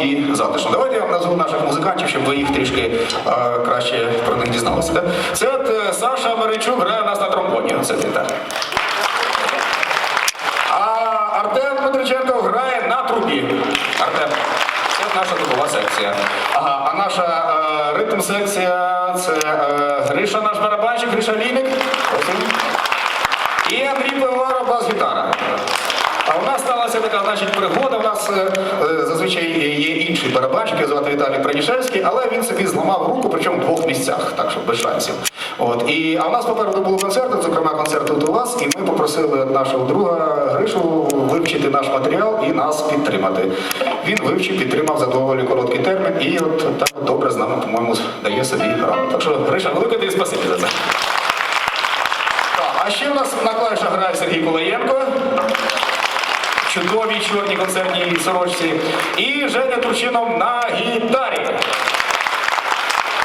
і затишно. Давайте я вам назву наших музикантів, щоб ви їх трішки е, краще про них дізналися. да? Це от е, Саша Маричук грає нас на тромбоні. Це так. А Артем Петриченко грає на трубі. Артем. Це наша трубова секція. Ага, а наша е, ритм секція це е, Гриша, наш барабанщик, Гриша Лійник. І Андрій Пивоваров бас-гітара. А у нас сталася така значить, пригода. У нас е, е, зазвичай є інший барабанщик, його звати Віталій Пранішевський, але він собі зламав руку, причому в двох місцях, так що без шансів. От. І, а у нас попереду були концерти, зокрема концерт у вас, і ми попросили нашого друга Гришу вивчити наш матеріал і нас підтримати. Він вивчив, підтримав за доволі короткий термін і от так от добре з нами, по-моєму, дає собі раду. Так що, Гриша, велике тобі спасибі за це. А ще в нас на клавішах грає Сергій Колаєнко. Концертній сорочці. І Женя Турчинов на гітарі.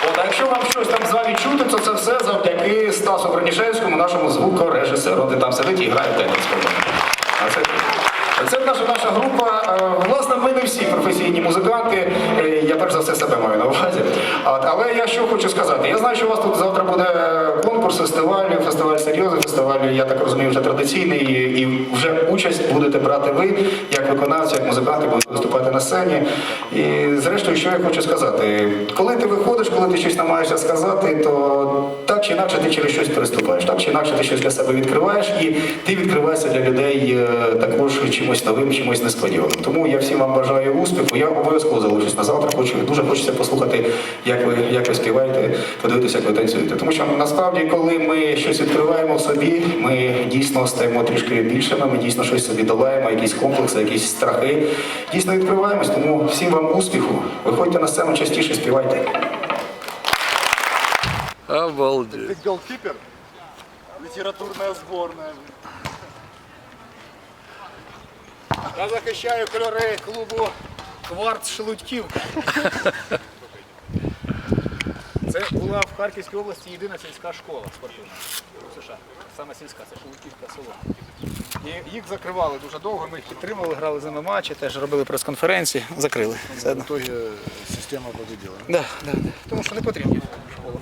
От, а якщо вам щось там в залі чути, то це все завдяки Стасу Бронішевському, нашому звукорежисеру, де там сидить і грає теніс. А це, це наша, наша група. Е, Власне, ми не всі професійні музиканти. Е, Я перш за все себе маю на увазі. Але я що хочу сказати. Я знаю, що у вас тут завтра буде конкурс, фестиваль, фестиваль серйозний, фестиваль, я так розумію, вже традиційний, і вже участь будете брати ви, як виконавці, як музиканти, будете виступати на сцені. І зрештою, що я хочу сказати, коли ти виходиш, коли ти щось намагаєшся сказати, то так чи інакше ти через щось переступаєш, так чи інакше ти щось для себе відкриваєш, і ти відкриваєшся для людей е, також чимось новим, чимось несподіваним. Тому я всім вам бажаю успіху. Я обов'язково залишусь на завтра. Хочу дуже хочеться послухати, як ви як ви співаєте, подивитися, як ви танцюєте. Тому що насправді, коли ми щось відкриваємо в собі, ми дійсно стаємо трішки більшими, ми дійсно щось собі долаємо, якісь комплекси, якісь страхи. Дійсно відкриваємось. Тому всім вам успіху. Виходьте на сцену частіше, співайте. Обалдеть. Ты голкипер? Літературна зборна. Я захищаю кольори клубу Кварц Шелудьків. Це була в Харківській області єдина сільська школа спортивна у США. Саме сільська, це Шелудьківське село. І їх закривали дуже довго, ми їх підтримували, грали з ними матчі, теж робили прес-конференції, закрили. Все одно. В итоге система победила. Да, да, да. Тому що не потрібні школи.